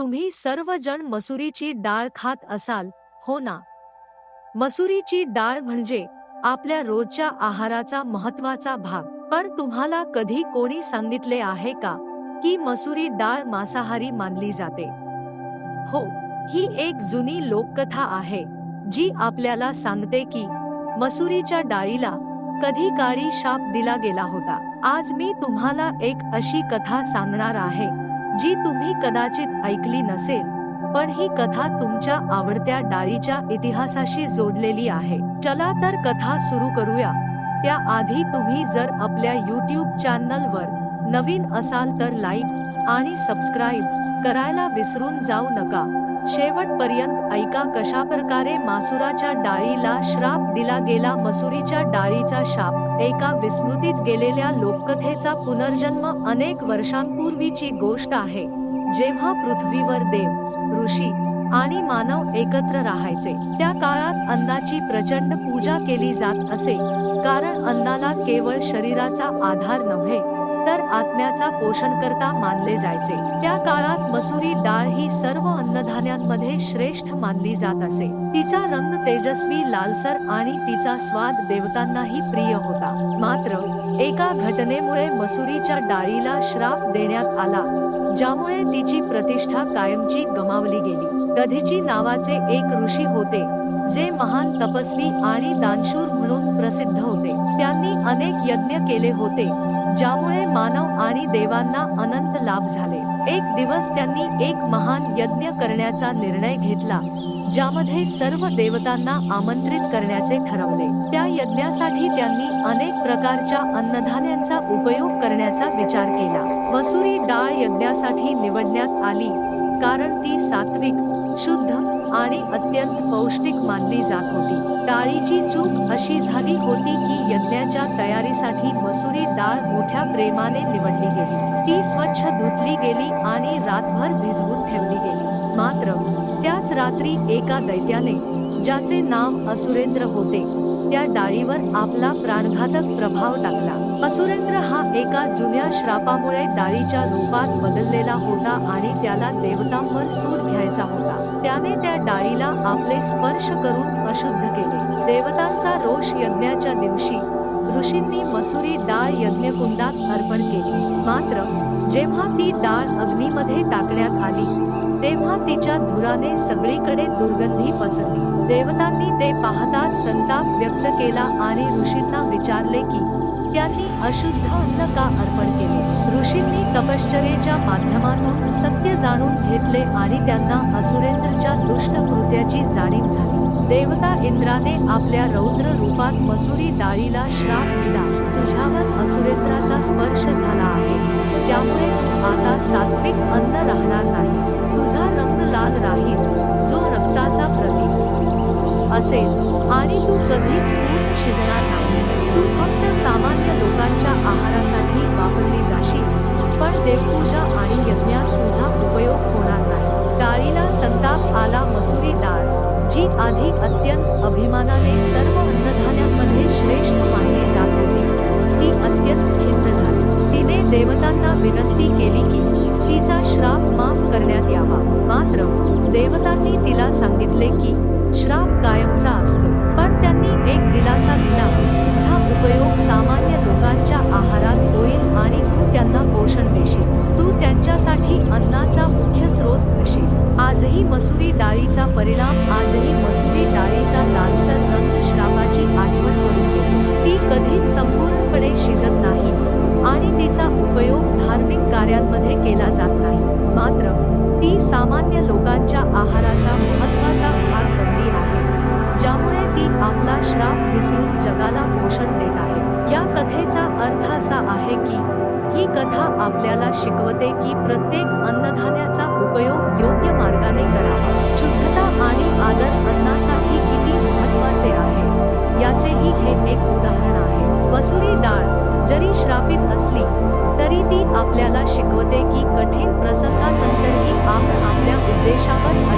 तुम्ही सर्वजण मसुरीची डाळ खात असाल हो ना? मसुरीची डाळ म्हणजे आपल्या रोजच्या आहाराचा महत्त्वाचा भाग. पण तुम्हाला कधी कोणी सांगितले आहे का की मसुरी डाळ मांसाहारी मानली जाते? हो ही एक जुनी लोककथा आहे जी आपल्याला सांगते की मसुरीच्या डाळीला कधी काळी शाप दिला गेला होता. आज मी तुम्हाला एक अशी कथा सांगणार आहे. जी तुम्ही कदाचित ऐकली नसेल पण ही कथा तुमच्या आवडत्या डाळीच्या इतिहासाशी जोडलेली आहे. चला तर कथा सुरू करूया. त्याआधी तुम्ही जर आपल्या युट्यूब चॅनलवर नवीन असाल तर लाईक आणि सबस्क्राईब करायला विसरून जाऊ नका. शेवटपर्यंत ऐका कशा प्रकारे मासुराच्या डाळीला श्राप दिला गेला. मसुरीच्या डाळीचा शाप एका विस्मृतीत गेलेल्या लोककथेचा पुनर्जन्म अनेक वर्षांपूर्वीची गोष्ट आहे. जेव्हा पृथ्वीवर देव ऋषी आणि मानव एकत्र राहायचे त्या काळात अन्नाची प्रचंड पूजा केली जात असे. कारण अन्नाला केवळ शरीराचा आधार नव्हे आत्म्याचा पोषणकर्ता मानले जायचे. त्या काळात मसुरी डाळ ही सर्व अन्नधान्यांमध्ये श्रेष्ठ मानली जात असे. तिचा रंग तेजस्वी लालसर आणि तिचा स्वाद देवतांनाही प्रिय होता. मात्र एका घटनेमुळे मसुरीच्या डाळीला श्राप देण्यात आला ज्यामुळे तिची प्रतिष्ठा कायमची गमावली गेली. दधीची नावाचे एक ऋषी होते जे महान तपस्वी आणि दानशूर म्हणून प्रसिद्ध होते. त्यांनी अनेक यज्ञ केले होते ज्यामुळे मानव आणि देवांना अनंत लाभ झाले. एक दिवस त्यांनी एक महान यज्ञ करण्याचा निर्णय घेतला ज्यामध्ये सर्व देवतांना आमंत्रित करण्याचे ठरवले. त्या यज्ञासाठी त्यांनी अनेक प्रकारच्या अन्नधान्यांचा उपयोग करण्याचा विचार केला. मसुरी डाळ यज्ञासाठी निवडण्यात आली. कारण ती सात्विक शुद्ध आणि अत्यंत पौष्टिक मानली जात होती. डाळीची चूक अशी झाली होती की यज्ञाच्या तयारीसाठी मसुरी डाळ मोठ्या प्रेमाने निवडली गेली. ती स्वच्छ धुतली गेली आणि रातभर भिजवून ठेवली गेली. मात्र त्याच रात्री एका दैत्याने ज्याचे नाव असुरेंद्र होते त्या डाळीवर आपला प्राणघातक प्रभाव टाकला. असुरेंद्र हा एका जुन्या श्रापामुळे डाळीच्या रूपात बदललेला होता आणि त्याला देवतांवर सूट घ्यायचा होता. त्याने त्या डाळीला आपले स्पर्श करून अशुद्ध केले. देवतांचा रोष यज्ञाच्या दिवशी ऋषींनी मसुरी डाळ यज्ञकुंडात अर्पण केली. मात्र जेव्हा ती डाळ अग्नीमध्ये टाकण्यात आली तेव्हा तिच्या धुराने सगळीकडे दुर्गंधी पसरली. देवतांनी ते पाहताच संताप व्यक्त केला आणि ऋषींना विचारले की त्यांनी अशुद्ध अन्न का अर्पण केले. ऋषींनी तपश्चर्येच्या माध्यमातून सत्य जाणून घेतले आणि त्यांना असुरेंद्रच्या दुष्ट कृत्याची जाणीव झाली. देवता इंद्राने आपल्या रौद्र रूपात मसुरी डाळीला श्राप दिला. तुझ्यावर असुरेंद्राचा स्पर्श झाला आहे. त्यामुळे तू आता सात्विक अन्न राहणार नाहीस. तुझा रंग लाल राहील. जो रक्ताचा प्रतीक असेल. आणि तू कधीच पूर्ण शिजणार नाहीस. तू सामान्य लोकांच्या आहारासाठी वापरली जाशील पण देवपूजा आणि यज्ञात तुझा उपयोग होणार नाही. डाळीला संताप आला मसुरी डाळ जी आधी अत्यंत अभिमानाने सर्व अन्नधान्यांमध्ये श्रेष्ठ मानली जात होती. ती अत्यंत खिन्न झाली. तिने देवतांना विनंती केली की तिचा श्राप माफ करण्यात यावा. मात्र देवतांनी तिला सांगितले की श्राप कायमचा असतो. पण त्यांनी एक दिलासा दिला. उपयोग सामान्य लोकांच्या आहारात होईल आणि तू त्यांना पोषण देशील. तू त्यांच्यासाठी अन्नाचा मुख्य स्रोत असेल आजही मसुरी डाळीचा परिणाम आजही मसुरी डाळीचा लालसर रंग श्रापाची आठवण करून ती कधीच संपूर्णपणे शिजत नाही आणि तिचा उपयोग धार्मिक कार्यांमध्ये केला जात नाही. मात्र ती सामान्य लोकांच्या आहाराचा महत्त्वाचा भाग बनते. आहे की ही कथा आपल्याला शिकवते की प्रत्येक अन्नधान्याचा उपयोग योग्य मार्गाने करावा. शुद्धता आणि आदर अन्नासाठी किती महत्त्वाचे आहे? याचेही हे एक उदाहरण आहे. मसुरी डाळ जरी श्रापित असली तरी ती आपल्याला शिकवते की कठीण प्रसंगानंतरही आपण आपल्या उद्देशावर